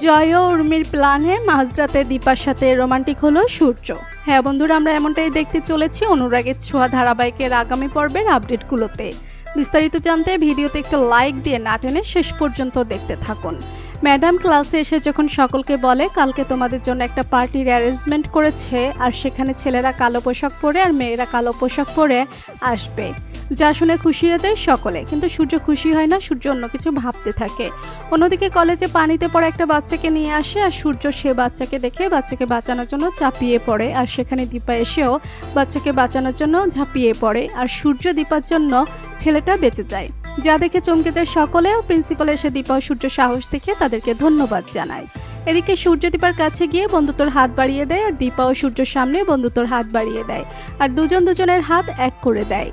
জয় উর্মির প্ল্যানে মাঝরাতে দীপার সাথে রোমান্টিক হলো সূর্য। হ্যাঁ বন্ধুরা, আমরা এমনটাই দেখতে চলেছি অনুরাগের ছোঁয়া ধারাবাহিকের আগামী পর্বের আপডেটগুলোতে। বিস্তারিত জানতে ভিডিওতে একটা লাইক দিয়ে না টেনে শেষ পর্যন্ত দেখতে থাকুন। ম্যাডাম ক্লাসে এসে যখন সকলকে বলে, কালকে তোমাদের জন্য একটা পার্টির অ্যারেঞ্জমেন্ট করেছে, আর সেখানে ছেলেরা কালো পোশাক পরে আর মেয়েরা কালো পোশাক পরে আসবে। যা শুনে খুশি হয়ে যায় সকলে। কিন্তু সূর্য খুশি হয় না, সূর্য অন্য কিছু ভাবতে থাকে। অন্যদিকে কলেজে পানিতে পড়া একটা বাচ্চাকে নিয়ে আসে আর সূর্য সে বাচ্চাকে দেখে বাচ্চাকে বাঁচানোর জন্য চাপিয়ে পড়ে। আর সেখানে দীপা এসেও বাচ্চাকে বাঁচানোর জন্য ঝাঁপিয়ে পড়ে। আর সূর্য দীপার জন্য ছেলেটা বেঁচে যায়। যা দেখে চমকে যায় সকলে প্রিন্সিপাল এসে দীপা সূর্য সাহস দেখে তাদেরকে ধন্যবাদ জানায়। এদিকে সূর্য দীপার কাছে গিয়ে বন্ধুত্বর হাত বাড়িয়ে দেয় আর দীপা ও সূর্যর সামনে বন্ধুত্বর হাত বাড়িয়ে দেয়। আর দুজন দুজনের হাত এক করে দেয়।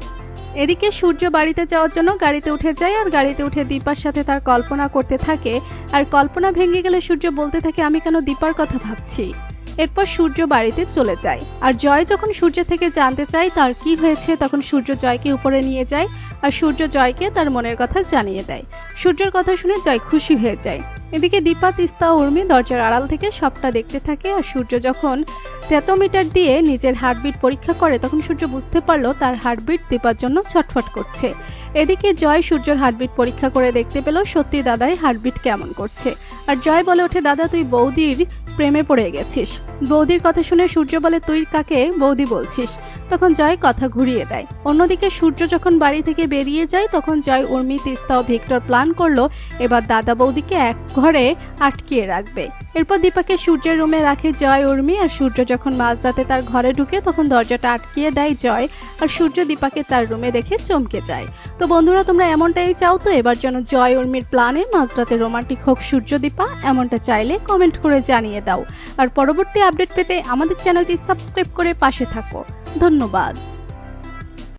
এদিকে সূর্য বাড়িতে যাওয়ার জন্য গাড়িতে উঠে যায় আর গাড়িতে উঠে দীপার সাথে তার কল্পনা করতে থাকে। আর কল্পনা ভেঙে গেলে সূর্য বলতে থাকে, আমি কেন দীপার কথা ভাবছি? এরপর সূর্য বাড়িতে চলে যায়। আর জয় যখন সূর্য থেকে জানতে চায় তার কি হয়েছে, তখন সূর্য জয়কে উপরে নিয়ে যায়। আর সূর্য জয়কে তার মনের কথা জানিয়ে দেয়। সূর্যের কথা শুনে জয় খুশি হয়ে যায়। এদিকে দীপা তিস্তা উর্মি দরজার আড়াল থেকে সবটা দেখতে থাকে আর সূর্য যখন টেটোমিটার দিয়ে নিজের হার্টবিট পরীক্ষা করে, তখন সূর্য বুঝতে পারল তার হার্টবিট দীপার জন্য ছটফট করছে। এদিকে জয় সূর্যর হার্টবিট পরীক্ষা করে দেখতে পেল, সত্যি দাদাই হার্টবিট কেমন করছে। আর জয় বলে ওঠে, দাদা, তুই বৌদির প্রেমে পড়ে গেছিস। বৌদির কথা শুনে সূর্য বলে, তুই কাকে? বৌদি বলছিস। তখন জয় কথা ঘুরিয়ে দেয়। অন্যদিকে সূর্য যখন বাড়ি থেকে বেরিয়ে যায়, তখন জয়, উর্মি, তিস্তা ও ভিক্টর প্ল্যান করল, এবার দাদা বৌদিকে এক ঘরে আটকিয়ে রাখবে। এরপর দীপাকে সূর্যের রুমে রাখে জয়, উর্মি, আর সূর্য যখন মাঝরাতে তার ঘরে ঢুকে, তখন দরজাটা আটকিয়ে দেয় জয়, আর সূর্য দীপাকে তার রুমে দেখে চমকে যায়। তো বন্ধুরা, তোমরা এমনটাই চাও তো? এবার যেন জয়, উর্মির প্ল্যানে মাঝরাতে রোমান্টিক হোক সূর্য দীপা, এমনটা চাইলে কমেন্ট করে জানিয়ে দাও। আর পরবর্তী আপডেট পেতে আমাদের চ্যানেলটি সাবস্ক্রাইব করে পাশে থাকো। ধন্যবাদ।